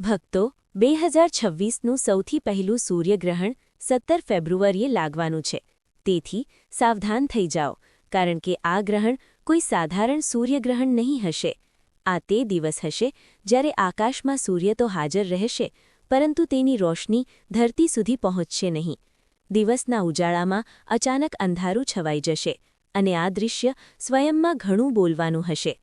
ભક્તો, બે હજાર છવ્વીસનું સૌથી પહેલું સૂર્યગ્રહણ સત્તર ફેબ્રુઆરીએ લાગવાનું છે. તેથી, સાવધાન થઈ જાઓ, કારણ કે આ ગ્રહણ કોઈ સાધારણ સૂર્યગ્રહણ નહીં હશે. આ તે દિવસ હશે જ્યારે આકાશમાં સૂર્ય તો હાજર રહેશે, પરંતુ તેની રોશની ધરતી સુધી પહોંચશે નહીં. દિવસના ઉજાળામાં અચાનક અંધારું છવાઈ જશે અને આ દૃશ્ય સ્વયંમાં ઘણું બોલવાનું હશે.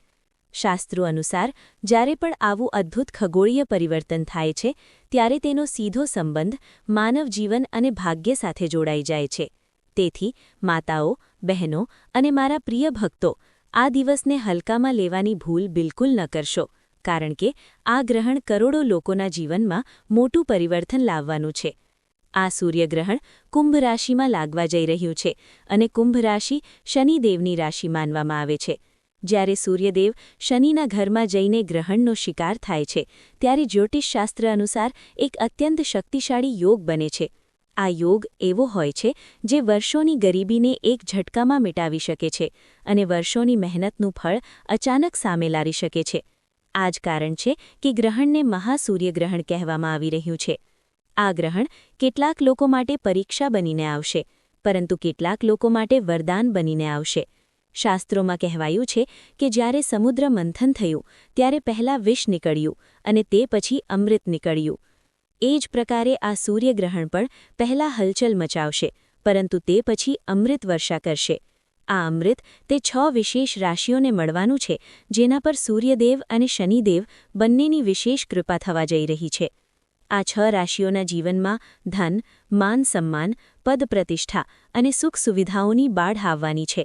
શાસ્ત્રો અનુસાર, જ્યારે પણ આવું અદ્ભુત ખગોળીય પરિવર્તન થાય છે, ત્યારે તેનો સીધો સંબંધ માનવ જીવન અને ભાગ્ય સાથે જોડાઈ જાય છે. તેથી, માતાઓ, બહેનો અને મારા પ્રિય ભક્તો, આ દિવસને હલકામાં લેવાની ભૂલ બિલકુલ ન કરશો, કારણ કે આ ગ્રહણ કરોડો લોકોના જીવનમાં મોટું પરિવર્તન લાવવાનું છે. આ સૂર્યગ્રહણ કુંભ રાશિમાં લાગવા જઈ રહ્યું છે અને કુંભ રાશિ શનિદેવની રાશિ માનવામાં આવે છે. જ્યારે સૂર્યદેવ શનિના ઘરમાં જઈને ગ્રહણનો શિકાર થાય છે, ત્યારે જ્યોતિષશાસ્ત્ર અનુસાર એક અત્યંત શક્તિશાળી યોગ બને છે. આ યોગ એવો હોય છે જે વર્ષોની ગરીબીને એક ઝટકામાં મિટાવી શકે છે અને વર્ષોની મહેનતનું ફળ અચાનક સામે લાવી શકે છે. આ જ કારણ છે કે ગ્રહણને મહાસૂર્યગ્રહણ કહેવામાં આવી રહ્યું છે. આ ગ્રહણ કેટલાક લોકો માટે પરીક્ષા બનીને આવશે, પરંતુ કેટલાક લોકો માટે વરદાન બનીને આવશે. શાસ્ત્રોમાં કહેવાયું છે કે જ્યારે સમુદ્ર મંથન થયું, ત્યારે પહેલાં વિષ નીકળ્યું અને તે પછી અમૃત નીકળ્યું. એ જ પ્રકારે આ સૂર્યગ્રહણ પણ પહેલાં હલચલ મચાવશે, પરંતુ તે પછી અમૃત વર્ષા કરશે. આ અમૃત તે છ વિશેષ રાશિઓને મળવાનું છે, જેના પર સૂર્યદેવ અને શનિદેવ બંનેની વિશેષ કૃપા થવા જઈ રહી છે. આ છ રાશિઓના જીવનમાં ધન માન સન્માન પદ પ્રતિષ્ઠા અને સુખ સુવિધાઓની બાઢ આવવાની છે.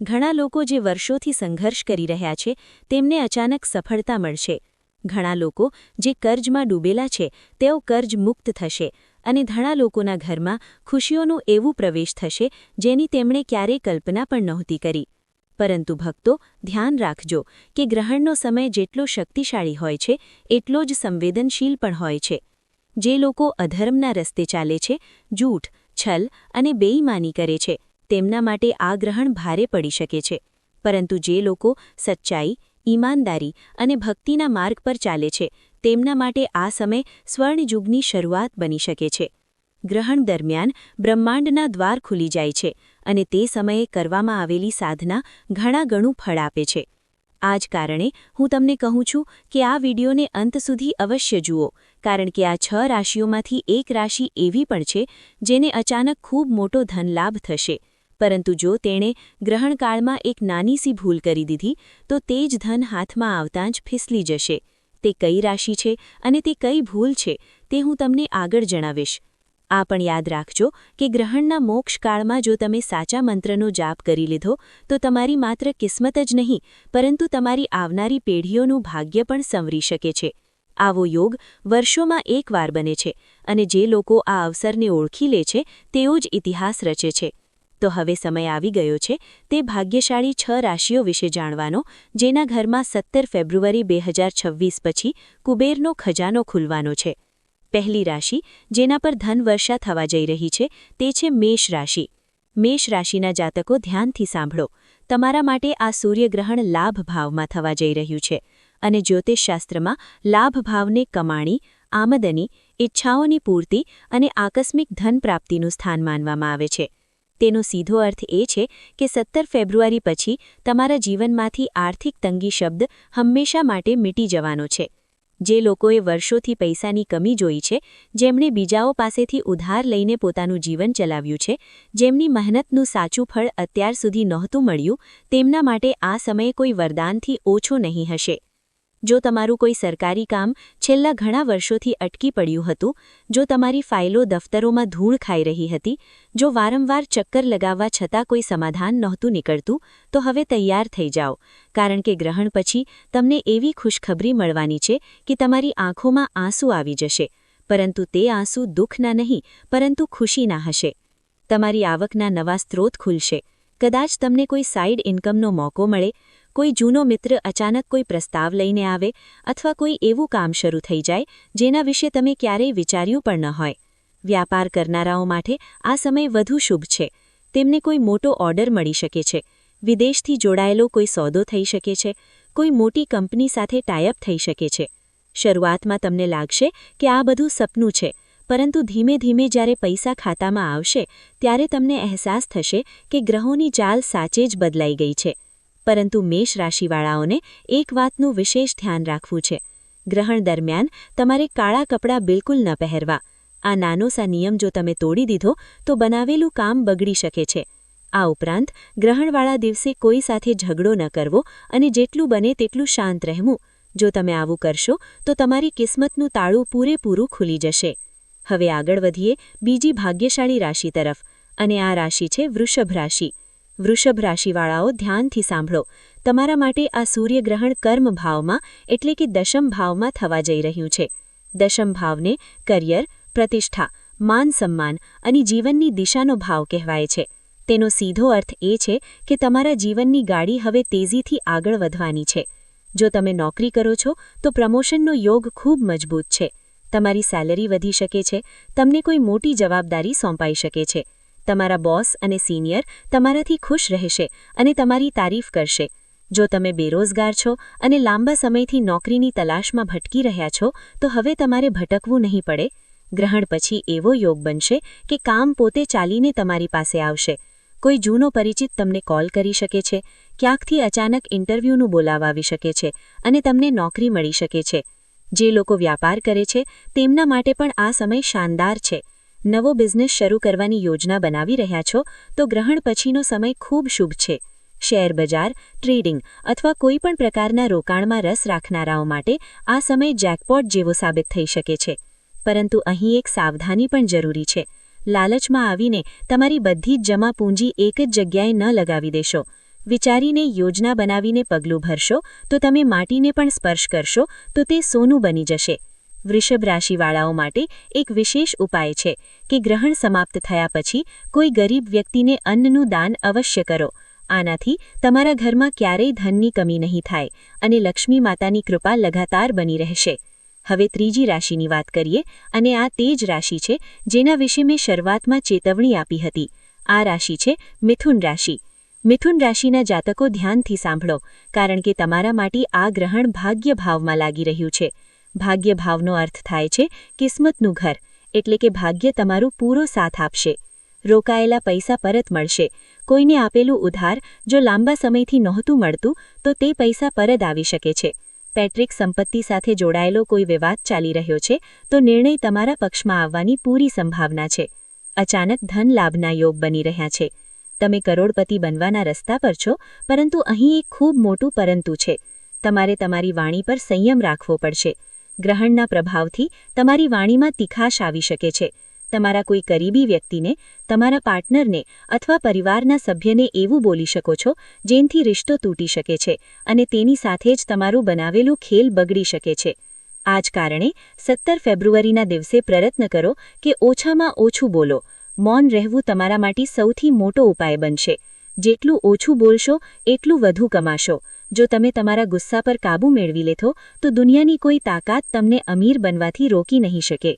ઘણા લોકો જે વર્ષોથી સંઘર્ષ કરી રહ્યા છે, તેમને અચાનક સફળતા મળશે. ઘણા લોકો જે કર્જમાં ડૂબેલા છે, તેઓ કર્જ મુક્ત થશે અને ઘણા લોકોના ઘરમાં ખુશીઓનું એવું પ્રવેશ થશે જેની તેમણે ક્યારેય કલ્પના પણ નહોતી કરી. પરંતુ ભક્તો, ધ્યાન રાખજો કે ગ્રહણનો સમય જેટલો શક્તિશાળી હોય છે, એટલો જ સંવેદનશીલ પણ હોય છે. જે લોકો અધર્મના રસ્તે ચાલે છે, જૂઠ, છલ અને બેઈમાની કરે છે તેમના માટે આ ગ્રહણ ભારે પડી શકે છે. પરંતુ જે લોકો સચ્ચાઈ, ઈમાનદારી અને ભક્તિના માર્ગ પર ચાલે છે, તેમના માટે આ સમય સ્વર્ણયુગની શરૂઆત બની શકે છે. ગ્રહણ દરમિયાન બ્રહ્માંડના દ્વાર ખુલી જાય છે અને તે સમયે કરવામાં આવેલી સાધના ઘણા ગણું ફળ આપે છે. આ જ કારણે હું તમને કહું છું કે આ વિડીયોને અંત સુધી અવશ્ય જુઓ, કારણ કે આ છ રાશિઓમાંથી એક રાશિ એવી પણ છે જેને અચાનક ખૂબ મોટો ધનલાભ થશે. પરંતુ જો તેણે ગ્રહણકાળમાં એક નાની સી ભૂલ કરી દીધી, તો તે જ ધન હાથમાં આવતાં જ ફિસલી જશે. તે કઈ રાશિ છે અને તે કઈ ભૂલ છે તે હું તમને આગળ જણાવીશ. આ પણ યાદ રાખજો કે ગ્રહણના મોક્ષકાળમાં જો તમે સાચા મંત્રનો જાપ કરી લીધો, તો તમારી માત્ર કિસ્મત જ નહીં, પરંતુ તમારી આવનારી પેઢીઓનું ભાગ્ય પણ સંવરી શકે છે. આવો યોગ વર્ષોમાં એકવાર બને છે અને જે લોકો આ અવસરને ઓળખી લે છે, તેઓ જ ઇતિહાસ રચે છે. તો હવે સમય આવી ગયો છે તે ભાગ્યશાળી છ રાશિઓ વિશે જાણવાનો, જેના ઘરમાં સત્તર ફેબ્રુઆરી બે પછી કુબેરનો ખજાનો ખુલવાનો છે. પહેલી રાશિ, જેના પર ધનવર્ષા થવા જઈ રહી છે, તે છે મેષ રાશિ. મેષ રાશિના જાતકો ધ્યાનથી સાંભળો. તમારા માટે આ સૂર્યગ્રહણ લાભ ભાવમાં થવા જઈ રહ્યું છે અને જ્યોતિષશાસ્ત્રમાં લાભ ભાવને કમાણી, આમદની, ઈચ્છાઓની પૂર્તિ અને આકસ્મિક ધન પ્રાપ્તિનું સ્થાન માનવામાં આવે છે. તેનો સીધો અર્થ એ છે કે સત્તર ફેબ્રુઆરી પછી તમારા જીવનમાંથી આર્થિક તંગી શબ્દ હંમેશા માટે મીટી જવાનો છે. જે લોકોએ વર્ષોથી પૈસાની કમી જોઈ છે, જેમણે બીજાઓ પાસેથી ઉધાર લઈને પોતાનું જીવન ચલાવ્યું છે, જેમની મહેનતનું સાચું ફળ અત્યાર સુધી નહોતું મળ્યું, તેમના માટે આ સમયે કોઈ વરદાનથી ઓછો નહીં હશે. જો તમારું કોઈ સરકારી કામ છેલ્લા ઘણા વર્ષોથી અટકી પડ્યું હતું, જો તમારી ફાઇલો દફતરોમાં ધૂળ ખાઈ રહી હતી, જો વારંવાર ચક્કર લગાવવા છતાં કોઈ સમાધાન નહોતું નીકળતું, તો હવે તૈયાર થઈ જાઓ. કારણ કે ગ્રહણ પછી તમને એવી ખુશખબરી મળવાની છે કે તમારી આંખોમાં આંસુ આવી જશે. પરંતુ તે આંસુ દુઃખના નહીં, પરંતુ ખુશીના હશે. તમારી આવકના નવા સ્ત્રોત ખુલશે. કદાચ તમને કોઈ સાઇડ ઇન્કમનો મોકો મળે કોઈ જૂનો મિત્ર અચાનક કોઈ પ્રસ્તાવ લઈને આવે અથવા કોઈ એવું કામ શરૂ થઈ જાય જેના વિશે તમે ક્યારેય વિચાર્યું પણ ન હોય. વ્યાપાર કરનારાઓ માટે આ સમય વધુ શુભ છે. તેમને કોઈ મોટો ઓર્ડર મળી શકે છે. વિદેશથી જોડાયેલો કોઈ સોદો થઈ શકે છે. કોઈ મોટી કંપની સાથે ટાઈઅપ થઈ શકે છે. શરૂઆતમાં તમને લાગશે કે આ બધું સપનું છે, પરંતુ ધીમે ધીમે જ્યારે પૈસા ખાતામાં આવશે, ત્યારે તમને અહેસાસ થશે કે ગ્રહોની ચાલ સાચે જ બદલાઈ ગઈ છે. પરંતુ મેષ રાશિવાળાઓને એક વાતનું વિશેષ ધ્યાન રાખવું છે. ગ્રહણ દરમિયાન તમારે કાળા કપડાં બિલકુલ ન પહેરવા. આ નાનો સા નિયમ જો તમે તોડી દીધો, તો બનાવેલું કામ બગડી શકે છે. આ ઉપરાંત, ગ્રહણવાળા દિવસે કોઈ સાથે ઝઘડો ન કરવો અને જેટલું બને તેટલું શાંત રહેવું. જો તમે આવું કરશો, તો તમારી કિસ્મતનું તાળું પૂરેપૂરું ખુલી જશે. હવે આગળ વધીએ બીજી ભાગ્યશાળી રાશિ તરફ. અને આ રાશિ છે વૃષભ રાશિ. વૃષભ રાશિવાળાઓ ધ્યાનથી સાંભળો. તમારા માટે આ સૂર્યગ્રહણ કર્મ ભાવમાં એટલે કે દશમ ભાવમાં થવા જઈ રહ્યું છે. દશમ ભાવને કરિયર, પ્રતિષ્ઠા, માન સન્માન અને જીવનની દિશાનો ભાવ કહેવાય છે. તેનો સીધો અર્થ એ છે કે તમારા જીવનની ગાડી હવે તેજીથી આગળ વધવાની છે. જો તમે નોકરી કરો છો, તો પ્રમોશનનો યોગ ખૂબ મજબૂત છે. તમારી સેલરી વધી શકે છે, તમને કોઈ મોટી જવાબદારી સોંપાઈ શકે છે. તમારા બોસ અને સિનિયર તમારાથી ખુશ રહેશે અને તમારી તારીફ કરશે. જો તમે બેરોજગાર છો અને લાંબા સમયથી નોકરીની તલાશમાં ભટકી રહ્યા છો, તો હવે તમારે ભટકવું નહીં પડે. ગ્રહણ પછી એવો યોગ બનશે કે કામ પોતે ચાલીને તમારી પાસે આવશે. કોઈ જૂનો પરિચિત તમને કોલ કરી શકે છે, ક્યાંકથી અચાનક ઇન્ટરવ્યૂનું બોલાવ શકે છે અને તમને નોકરી મળી શકે છે. જે લોકો વ્યાપાર કરે છે, તેમના માટે પણ આ સમય શાનદાર છે. નવો બિઝનેસ શરૂ કરવાની યોજના બનાવી રહ્યા છો, તો ગ્રહણ પછીનો સમય ખૂબ શુભ છે. શેર બજાર, ટ્રેડિંગ અથવા કોઈપણ પ્રકારના રોકાણમાં રસ રાખનારાઓ માટે આ સમય જેકપોટ જેવો સાબિત થઈ શકે છે. પરંતુ અહીં એક સાવધાની પણ જરૂરી છે. લાલચમાં આવીને તમારી બધી જ જમા પૂંજી એક જ જગ્યાએ ન લગાવી દેશો. વિચારીને યોજના બનાવીને પગલું ભરશો, તો તમે માટીને પણ સ્પર્શ કરશો, તો તે સોનું બની જશે. વૃષભ રાશિવાળાઓ માટે એક વિશેષ ઉપાય છે કે ગ્રહણ સમાપ્ત થયા પછી કોઈ ગરીબ વ્યક્તિને અન્નનું દાન અવશ્ય કરો. આનાથી તમારા ઘરમાં ક્યારેય ધનની કમી નહીં થાય અને લક્ષ્મી માતાની કૃપા લગાતાર બની રહેશે. હવે ત્રીજી રાશિની વાત કરીએ અને આ તે જ રાશિ છે જેના વિશે મેં શરૂઆતમાં ચેતવણી આપી હતી. આ રાશિ છે મિથુન રાશિ. મિથુન રાશિના જાતકો ધ્યાનથી સાંભળો, કારણ કે તમારા માટે આ ગ્રહણ ભાગ્ય ભાવમાં લાગી રહ્યું છે. ભાગ્ય ભાવનો અર્થ થાય છે કિસ્મતનું ઘર, એટલે કે ભાગ્ય તમારું પૂરો સાથ આપશે. રોકાયેલા પૈસા પરત મળશે. કોઈને આપેલું ઉધાર જો લાંબા સમયથી નહોતું મળતું, તો તે પૈસા પરત આવી શકે છે. પેટ્રિક સંપત્તિ સાથે જોડાયેલો કોઈ વિવાદ ચાલી રહ્યો છે, તો નિર્ણય તમારા પક્ષમાં આવવાની પૂરી સંભાવના છે. અચાનક ધન લાભના યોગ બની રહ્યા છે. તમે કરોડપતિ બનવાના રસ્તા પર છો, પરંતુ અહીં એક ખૂબ મોટું પરંતુ છે. તમારે તમારી વાણી પર સંયમ રાખવો પડશે. ગ્રહણના પ્રભાવથી તમારી વાણીમાં તીખાશ આવી શકે છે. તમારા કોઈ કરીબી વ્યક્તિને, તમારા પાર્ટનરને અથવા પરિવારના સભ્યને એવું બોલી શકો છો, જેનથી રિશ્તો તૂટી શકે છે અને તેની સાથે જ તમારું બનાવેલું ખેલ બગડી શકે છે. આ જ કારણે સત્તર ફેબ્રુઆરીના દિવસે પ્રયત્ન કરો કે ઓછામાં ઓછું બોલો. મૌન રહેવું તમારા માટે સૌથી મોટો ઉપાય બનશે. જેટલું ઓછું બોલશો, એટલું વધુ કમાશો. જો તમે તમારા ગુસ્સા પર કાબૂ મેળવી લેથો, તો દુનિયાની કોઈ તાકાત તમને અમીર બનવાથી રોકી નહીં શકે.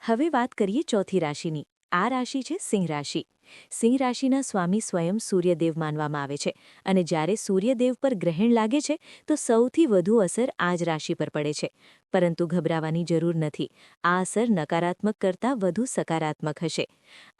હવે વાત કરીએ ચોથી રાશિની. આ રાશિ છે સિંહ રાશિ. સિંહ રાશિના સ્વામી સ્વયં સૂર્યદેવ માનવામાં આવે છે અને જ્યારે સૂર્યદેવ પર ગ્રહણ લાગે છે, તો સૌથી વધુ અસર આ જ રાશિ પર પડે છે. પરંતુ ગભરાવાની જરૂર નથી. આ અસર નકારાત્મક કરતાં વધુ સકારાત્મક હશે.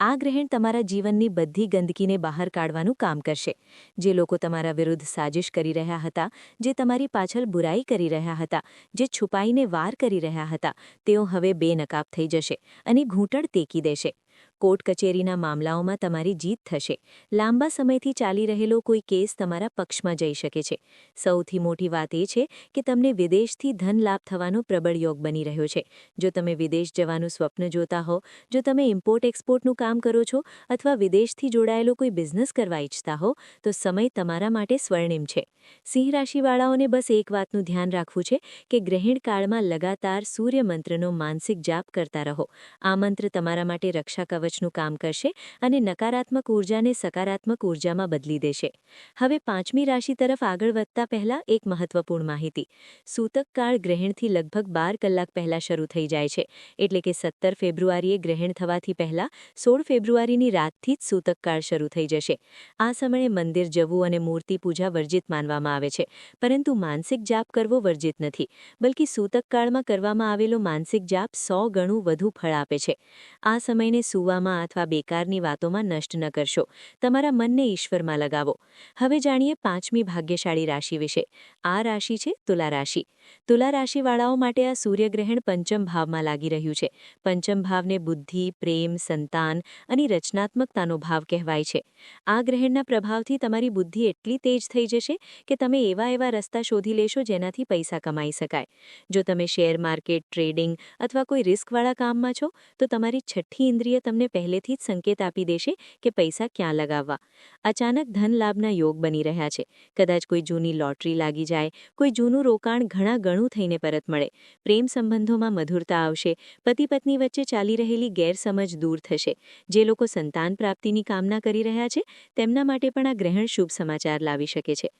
આ ગ્રહણ તમારા જીવનની બધી ગંદકીને બહાર કાઢવાનું કામ કરશે. જે લોકો તમારા વિરુદ્ધ સાજિશ કરી રહ્યા હતા, જે તમારી પાછળ બુરાઈ કરી રહ્યા હતા, જે છુપાઈને વાર કરી રહ્યા હતા, તેઓ હવે બેનકાબ થઈ જશે અને ઘૂંટણ તેકી દેશે. કોર્ટ કચેરીના મામલાઓમાં તમારી જીત થશે. લાંબા સમયથી ચાલી રહેલો કોઈ કેસ તમારા પક્ષમાં જઈ શકે છે. સૌથી મોટી વાત એ છે કે તમને વિદેશથી ધન લાભ થવાનો પ્રબળ યોગ બની રહ્યો છે. જો તમે વિદેશ જવાનું સ્વપ્ન જોતા હો, જો તમે ઇમ્પોર્ટ એક્સપોર્ટનું કામ કરો છો અથવા વિદેશથી જોડાયેલો કોઈ બિઝનેસ કરવા ઈચ્છતા હો, તો સમય તમારા માટે સ્વર્ણિમ છે. સિંહ રાશિવાળાઓને બસ એક વાતનું ધ્યાન રાખવું છે કે ગ્રહણ કાળમાં લગાતાર સૂર્યમંત્રનો માનસિક જાપ કરતા રહો. આ મંત્ર તમારા માટે રક્ષા કવચ કવચનું કામ કરશે અને નકારાત્મક ઉર્જાને સકારાત્મક ઉર્જામાં બદલી દેશે. હવે પાંચમી રાશિ તરફ આગળ વધતા પહેલા એક મહત્વપૂર્ણ માહિતી. સૂતક કાળ ગ્રહણથી લગભગ બાર કલાક પહેલા શરૂ થઈ જાય છે. એટલે કે સત્તર ફેબ્રુઆરીએ ગ્રહણ થવાથી પહેલા સોળ ફેબ્રુઆરીની રાતથી જ સૂતકકાળ શરૂ થઈ જશે. આ સમયે મંદિર જવું અને મૂર્તિ પૂજા વર્જિત માનવામાં આવે છે. પરંતુ માનસિક જાપ કરવો વર્જિત નથી. બલકી સૂતક કાળમાં કરવામાં આવેલો માનસિક જાપ સો ગણું વધુ ફળ આપે છે. આ સમયને સૂવામાં અથવા બેકારની વાતોમાં નષ્ટ ન કરશો. તમારા મનને ઈશ્વરમાં લગાવો. હવે જાણીએ પાંચમી ભાગ્યશાળી રાશિ વિશે. આ રાશિ છે તુલા રાશિ. તુલા રાશિવાળાઓ માટે આ સૂર્યગ્રહણ પંચમ ભાવમાં લાગી રહ્યું છે. પંચમ ભાવને બુદ્ધિ, પ્રેમ, સંતાન અને રચનાત્મકતાનો ભાવ કહેવાય છે. આ ગ્રહણના પ્રભાવથી તમારી બુદ્ધિ એટલી તેજ થઈ જશે કે તમે એવા એવા રસ્તા શોધી લેશો જેનાથી પૈસા કમાઈ શકાય. જો તમે શેર માર્કેટ, ટ્રેડિંગ અથવા કોઈ રિસ્કવાળા કામમાં છો, તો તમારી છઠ્ઠી ઇન્દ્રિય તમને પહેલેથી જ સંકેત આપી દેશે કે પૈસા ક્યાં લગાવવા અચાનક ધન લાભના યોગ બની રહ્યા છે કદાચ કોઈ જૂની લોટરી લાગી જાય કોઈ જૂનું રોકાણ ઘણા ગણું થઈને પરત મળે પ્રેમ સંબંધોમાં મધુરતા આવશે પતિ પત્ની વચ્ચે ચાલી રહેલી ગેરસમજ દૂર થશે જે લોકો સંતાન પ્રાપ્તિની કામના કરી રહ્યા છે તેમના માટે પણ આ ગ્રહણ શુભ સમાચાર લાવી શકે છે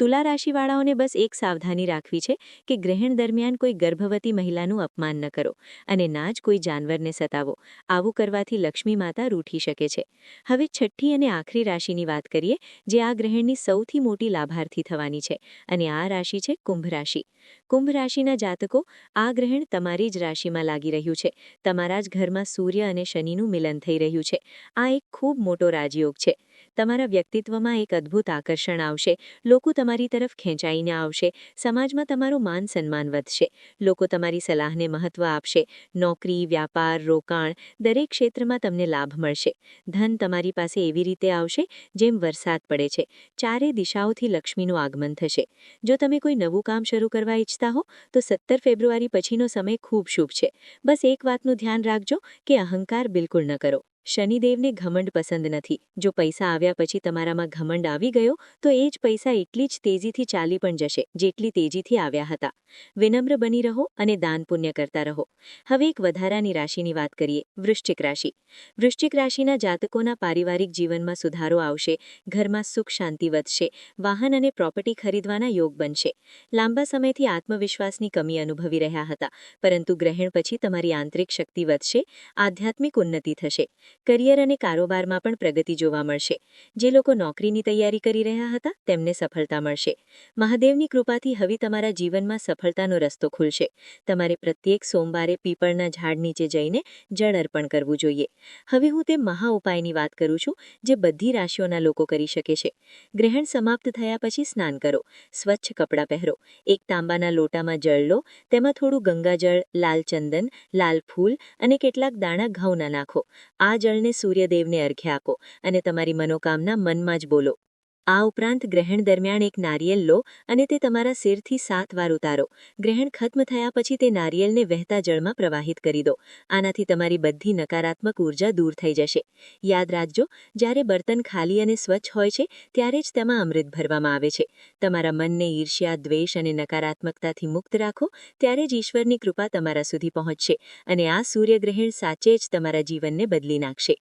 તુલા રાશિવાળાઓને બસ એક સાવધાની રાખવી છે કે ગ્રહણ દરમિયાન કોઈ ગર્ભવતી મહિલાનું અપમાન ન કરો અને ના જ કોઈ જાનવરને સતાવો આવું કરવાથી લક્ષ્મી માતા રૂઠી શકે છે. હવે છઠ્ઠી અને આખરી રાશિની વાત કરીએ, જે આ ગ્રહણની સૌથી મોટી લાભાર્થી થવાની છે, અને આ રાશિ છે કુંભ રાશિ. કુંભ રાશિના જાતકો, આ ગ્રહણ તમારી જ રાશિમાં લાગી રહ્યું છે. તમારા જ ઘરમાં સૂર્ય અને શનિનું મિલન થઈ રહ્યું છે. આ એક ખૂબ મોટો રાજયોગ છે. તમારા વ્યક્તિત્વમાં એક અદ્ભુત આકર્ષણ આવશે. લોકો તમારી તરફ ખેંચાઈને આવશે. સમાજમાં તમારું માન સન્માન વધશે. લોકો તમારી સલાહને મહત્વ આપશે. નોકરી, વ્યાપાર, રોકાણ, દરેક ક્ષેત્રમાં તમને લાભ મળશે. ધન તમારી પાસે એવી રીતે આવશે જેમ વરસાદ પડે છે. ચારે દિશાઓથી લક્ષ્મીનું આગમન થશે. જો તમે કોઈ નવું કામ શરૂ કરવા ઈચ્છતા હો, તો સત્તર ફેબ્રુઆરી પછીનો સમય ખૂબ શુભ છે. બસ એક વાતનું ધ્યાન રાખજો કે અહંકાર બિલકુલ ન કરો. શનિદેવને ઘમંડ પસંદ નથી. જો પૈસા આવ્યા પછી તમારામાં ઘમંડ આવી ગયો, તો એ જ પૈસા એટલી જ તેજીથી ચાલી પણ જશે, જેટલી તેજીથી આવ્યા હતા. વિનમ્ર બની રહો અને દાન પુણ્ય કરતા રહો. હવે એક વધારાની રાશિની વાત કરીએ, વૃશ્ચિક રાશિ. વૃશ્ચિક રાશિના જાતકોના પારિવારિક જીવનમાં સુધારો આવશે, ઘરમાં સુખ શાંતિ વધશે, વાહન અને પ્રોપર્ટી ખરીદવાના યોગ બનશે. લાંબા સમયથી આત્મવિશ્વાસની કમી અનુભવી રહ્યા હતા, પરંતુ ગ્રહણ પછી તમારી આંતરિક શક્તિ વધશે, આધ્યાત્મિક ઉન્નતિ થશે. કરિયર અને કારોબારમાં પણ પ્રગતિ જોવા મળશે. જે લોકો નોકરીની તૈયારી કરી રહ્યા હતા, તેમને સફળતા મળશે. મહાદેવની કૃપાથી હવે તમારા જીવનમાં સફળતાનો રસ્તો ખુલશે. તમારે પ્રત્યેક સોમવારે પીપળના ઝાડ નીચે જઈને જળ અર્પણ કરવું જોઈએ. હવે હું તે મહા ઉપાયની વાત કરું છું, જે બધી રાશિઓના લોકો કરી શકે છે. ગ્રહણ સમાપ્ત થયા પછી સ્નાન કરો. સ્વચ્છ કપડાં પહેરો. એક તાંબાના લોટામાં જળ લો. તેમાં થોડું ગંગાજળ, લાલ ચંદન, લાલ ફૂલ અને કેટલાક દાણા ઘઉંના નાખો. આ જળને સૂર્યદેવને અર્ઘ્ય આપો અને તમારી મનોકામના મનમાં જ બોલો. આ ઉપરાંત ગ્રહણ દરમિયાન એક નારિયેલ લો અને તે તમારા સિરથી સાત વાર ઉતારો. ગ્રહણ ખત્મ થયા પછી તે નારિયેલને વહેતા જળમાં પ્રવાહિત કરી દો. આનાથી તમારી બધી નકારાત્મક ઊર્જા દૂર થઈ જશે. યાદ રાખજો, જ્યારે બર્તન ખાલી અને સ્વચ્છ હોય છે, ત્યારે જ તેમાં અમૃત ભરવામાં આવે છે. તમારા મનને ઈર્ષ્યા, દ્વેષ અને નકારાત્મકતાથી મુક્ત રાખો, ત્યારે જ ઈશ્વરની કૃપા તમારા સુધી પહોંચશે અને આ સૂર્યગ્રહણ સાચે જ તમારા જીવનને બદલી નાખશે.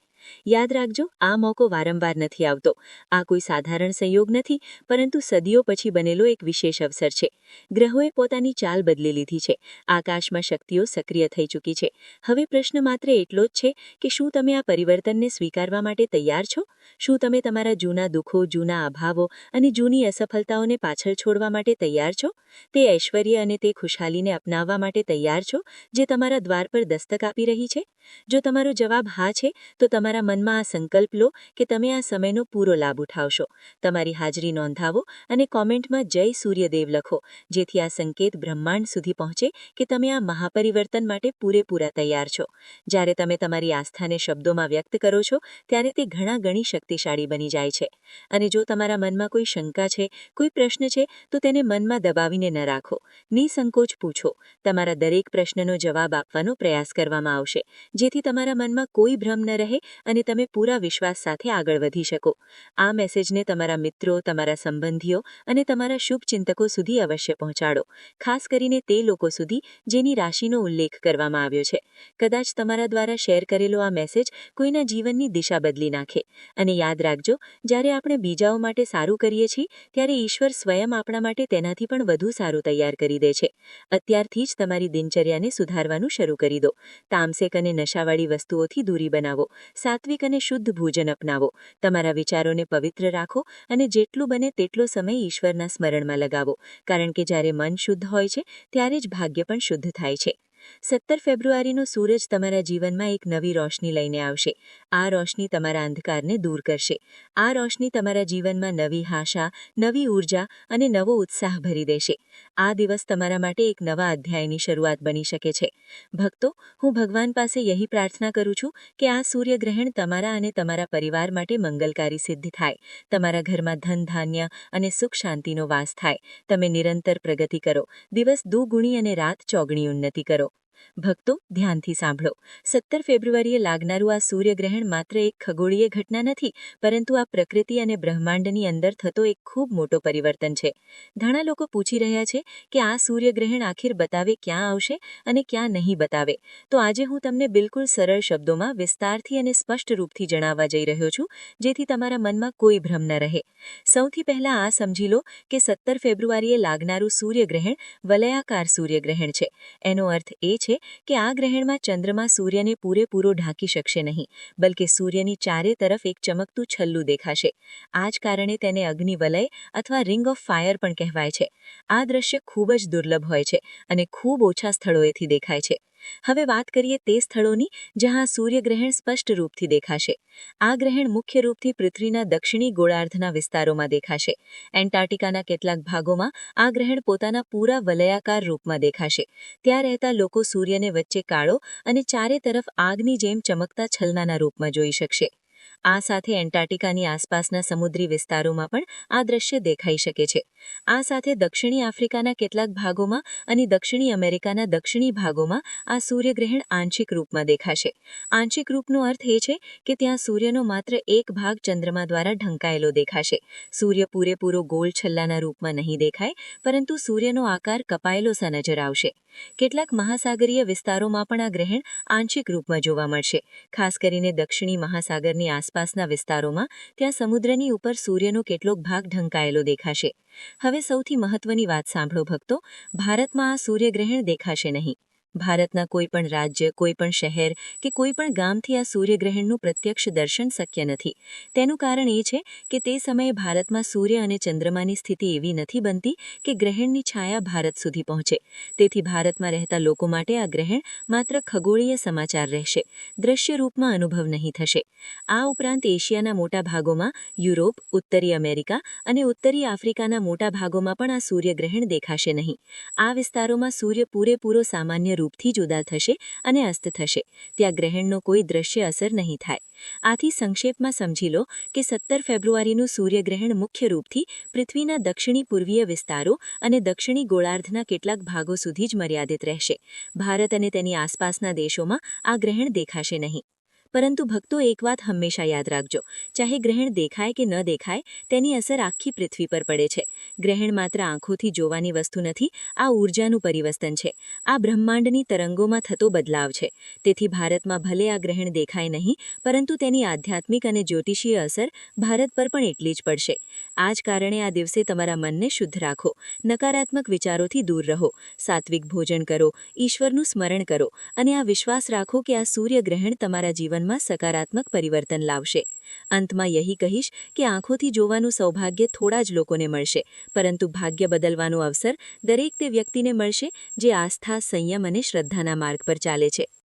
યાદ રાખજો, આ મોકો વારંવાર નથી આવતો. આ કોઈ સાધારણ સંયોગ નથી, પરંતુ સદીઓ પછી બનેલો એક વિશેષ અવસર છે. ગ્રહોએ પોતાની ચાલ બદલી લીધી છે. આકાશમાં શક્તિઓ સક્રિય થઈ ચૂકી છે. હવે પ્રશ્ન માત્ર એટલો જ છે કે શું તમે આ પરિવર્તનને સ્વીકારવા માટે તૈયાર છો? શું તમે તમારા જૂના દુઃખો, જૂના અભાવો અને જૂની અસફળતાઓને પાછળ છોડવા માટે તૈયાર છો? તે ઐશ્વર્ય અને તે ખુશહાલીને અપનાવવા માટે તૈયાર છો, જે તમારા દ્વાર પર દસ્તક આપી રહી છે? જો તમારો જવાબ હા છે, તો તમારા મનમાં આ સંકલ્પ લો કે તમે આ સમયનો પૂરો લાભ ઉઠાવશો. તમારી હાજરી નોંધાવો અને કોમેન્ટમાં જય સૂર્યદેવ લખો, જેથી આ સંકેત બ્રહ્માંડ સુધી પહોંચે કે તમે આ મહાપરિવર્તન માટે પૂરેપૂરા તૈયાર છો. જ્યારે તમે તમારી આસ્થાને શબ્દોમાં વ્યક્ત કરો છો, ત્યારે તે ઘણા ગણી શક્તિશાળી બની જાય છે. અને જો તમારા મનમાં કોઈ શંકા છે, કોઈ પ્રશ્ન છે, તો તેને મનમાં દબાવીને ન રાખો. નિસંકોચ પૂછો. તમારા દરેક પ્રશ્નનો જવાબ આપવાનો પ્રયાસ કરવામાં આવશે. જેથી તમારા મનમાં કોઈ ભ્રમ ન રહે અને તમે પૂરા વિશ્વાસ સાથે આગળ વધી શકો. આ મેસેજને તમારા મિત્રો, તમારા સંબંધીઓ અને તમારા શુભચિંતકો સુધી અવશ્ય પહોંચાડો. ખાસ કરીને તે લોકો સુધી જેની રાશિનો ઉલ્લેખ કરવામાં આવ્યો છે. કદાચ તમારા દ્વારા શેર કરેલો આ મેસેજ કોઈના જીવનની દિશા બદલી નાખે. અને યાદ રાખજો, જ્યારે આપણે બીજાઓ માટે સારું કરીએ છીએ, ત્યારે ઈશ્વર સ્વયં આપણા માટે તેનાથી પણ વધુ સારું તૈયાર કરી દે છે. અત્યારથી જ તમારી દિનચર્યાને સુધારવાનું શરૂ કરી દો. તામસેક અને નશાવાળી વસ્તુઓથી દૂરી બનાવો, સાત્વિક અને શુદ્ધ ભોજન અપનાવો. તમારા વિચારોને પવિત્ર રાખો અને જેટલું બને તેટલો સમય ઈશ્વરના સ્મરણમાં લગાવો. કારણ કે જ્યારે મન શુદ્ધ હોય છે, ત્યારે જ ભાગ્ય પણ શુદ્ધ થાય છે. સત્તર ફેબ્રુઆરીનો સૂરજ તમારા જીવનમાં એક નવી રોશની લઈને આવશે. આ રોશની તમારા અંધકારને દૂર કરશે. આ રોશની તમારા જીવનમાં નવી આશા, નવી ઊર્જા અને નવો ઉત્સાહ ભરી દેશે. આ દિવસ તમારા માટે એક નવા અધ્યાયની શરૂઆત બની શકે છે. ભક્તો, હું ભગવાન પાસે યહી પ્રાર્થના કરું છું કે આ સૂર્યગ્રહણ તમારા અને તમારા પરિવાર માટે મંગલકારી સિદ્ધ થાય. તમારા ઘરમાં ધન, ધાન્ય અને સુખ શાંતિનો વાસ થાય. તમે નિરંતર પ્રગતિ કરો. દિવસ દુગુણી અને રાત ચોગણી ઉન્નતિ કરો. ભક્તો, ધ્યાનથી સાંભળો. સત્તર ફેબ્રુઆરીએ લાગનારું આ સૂર્યગ્રહણ માત્ર એક ખગોળીય ઘટના નથી, પરંતુ આ પ્રકૃતિ અને બ્રહ્માંડની અંદર થતો એક ખૂબ મોટો પરિવર્તન છે. ઘણા લોકો પૂછી રહ્યા છે કે આ સૂર્યગ્રહણ આખિર બતાવે ક્યાં આવશે અને ક્યાં નહીં બતાવે. તો આજે હું તમને બિલકુલ સરળ શબ્દોમાં વિસ્તારથી અને સ્પષ્ટ રૂપથી જણાવવા જઈ રહ્યો છું, જેથી તમારા મનમાં કોઈ ભ્રમ ન રહે. સૌથી પહેલા આ સમજી લો કે સત્તર ફેબ્રુઆરીએ લાગનારું સૂર્યગ્રહણ વલયાકાર સૂર્યગ્રહણ છે. એનો અર્થ એ છે કે આ ગ્રહણમાં ચંદ્રમા સૂર્યને પૂરેપૂરો ઢાંકી શકશે નહીં, બલકે સૂર્યની ચારે તરફ એક ચમકતું છલ્લું દેખાશે. આ જ કારણે તેને અગ્નિવલય અથવા રિંગ ઓફ ફાયર પણ કહેવાય છે. આ દ્રશ્ય ખૂબ જ દુર્લભ હોય છે અને ખૂબ ઓછા સ્થળોએથી દેખાય છે. હવે વાત કરીએ તે સ્થળોની જ્યાં સૂર્યગ્રહણ સ્પષ્ટ રૂપથી દેખાશે. આ ગ્રહણ મુખ્ય રૂપથી પૃથ્વીના દક્ષિણી ગોળાર્ધના વિસ્તારોમાં દેખાશે. એન્ટાર્ટિકાના કેટલાક ભાગોમાં આ ગ્રહણ પોતાના પૂરા વલયાકાર રૂપમાં દેખાશે. ત્યાં રહેતા લોકો સૂર્યને વચ્ચે કાળો અને ચારે તરફ આગની જેમ ચમકતા છલનાના રૂપમાં જોઈ શકશે. આ સાથે એન્ટાર્ટિકાની આસપાસના સમુદ્રી વિસ્તારોમાં પણ આ દ્રશ્ય દેખાઈ શકે છે. આ સાથે દક્ષિણી આફ્રિકાના કેટલાક ભાગોમાં અને દક્ષિણી અમેરિકાના દક્ષિણી ભાગોમાં આ સૂર્યગ્રહણ આંશિક રૂપમાં દેખાશે. આંશિક રૂપનો અર્થ એ છે કે ત્યાં સૂર્યનો માત્ર એક ભાગ ચંદ્રમા દ્વારા ઢંકાયેલો દેખાશે. સૂર્ય પૂરેપૂરો ગોળ છલ્લાના રૂપમાં નહીં દેખાય, પરંતુ સૂર્યનો આકાર કપાયેલો સા નજર આવશે. કેટલાક મહાસાગરીય વિસ્તારોમાં પણ આ ગ્રહણ આંશિક રૂપમાં જોવા મળશે. ખાસ કરીને દક્ષિણી મહાસાગરની આસપાસના વિસ્તારોમાં ત્યાં સમુદ્રની ઉપર સૂર્યનો કેટલોક ભાગ ઢંકાયેલો દેખાશે. હવે સૌથી મહત્વની વાત સાંભળો ભક્તો, ભારતમાં આ સૂર્યગ્રહણ દેખાશે નહીં. ભારતના કોઈ પણ રાજ્ય કોઈ પણ શહેર કે કોઈ પણ ગામથી આ સૂર્યગ્રહણનું પ્રત્યક્ષ દર્શન શક્ય નથી. તેનું કારણ એ છે કે તે સમયે ભારતમાં સૂર્ય અને ચંદ્રમાની સ્થિતિ એવી નથી બનતી કે ગ્રહણની છાયા ભારત સુધી પહોંચે. તેથી ભારતમાં રહેતા લોકો માટે આ ગ્રહણ માત્ર ખગોળીય સમાચાર રહેશે, દ્રશ્ય રૂપમાં અનુભવ નહીં થશે. આ ઉપરાંત એશિયાના મોટા ભાગોમાં યુરોપ, ઉત્તરી અમેરિકા અને ઉત્તરી આફ્રિકાના મોટા ભાગોમાં પણ આ સૂર્યગ્રહણ દેખાશે નહીં. આ વિસ્તારોમાં સૂર્ય પૂરેપૂરો સામાન્ય રૂપથી જુદા થશે અને અસ્ત થશે. ત્યાં ગ્રહણનો કોઈ દ્રશ્ય અસર નહીં થાય. આથી સંક્ષેપમાં સમજી લો કે સત્તર ફેબ્રુઆરીનું સૂર્યગ્રહણ મુખ્ય રૂપથી પૃથ્વીના દક્ષિણી પૂર્વીય વિસ્તારો અને દક્ષિણી ગોળાર્ધના કેટલાક ભાગો સુધી જ મર્યાદિત રહેશે. ભારત અને તેની આસપાસના દેશોમાં આ ગ્રહણ દેખાશે નહીં. પરંતુ ભક્તો એક વાત હંમેશા યાદ રાખજો. ચાહે ગ્રહણ દેખાય કે ન દેખાય, તેની અસર આખી પૃથ્વી પર પડે છે. ગ્રહણ માત્ર આંખોથી જોવાની વસ્તુ નથી, આ ઊર્જાનું પરિવર્તન છે. આ બ્રહ્માંડની તરંગોમાં થતો બદલાવ છે. તેથી ભારતમાં ભલે આ ગ્રહણ દેખાય નહીં, પરંતુ તેની આધ્યાત્મિક અને જ્યોતિષીય અસર ભારત પર પણ એટલી જ પડશે. આ જ કારણે આ દિવસે તમારા મનને શુદ્ધ રાખો, નકારાત્મક વિચારોથી દૂર રહો, સાત્વિક ભોજન કરો, ઈશ્વરનું સ્મરણ કરો અને આ વિશ્વાસ રાખો કે આ સૂર્યગ્રહણ તમારા જીવનમાં સકારાત્મક પરિવર્તન લાવશે. અંતમાં યહી કહીશ કે આંખોથી જોવાનું સૌભાગ્ય થોડા જ લોકોને મળશે, પરંતુ ભાગ્ય બદલવાનો અવસર દરેક તે વ્યક્તિને મળશે જે આસ્થા, સંયમ અને શ્રદ્ધાના માર્ગ પર ચાલે છે.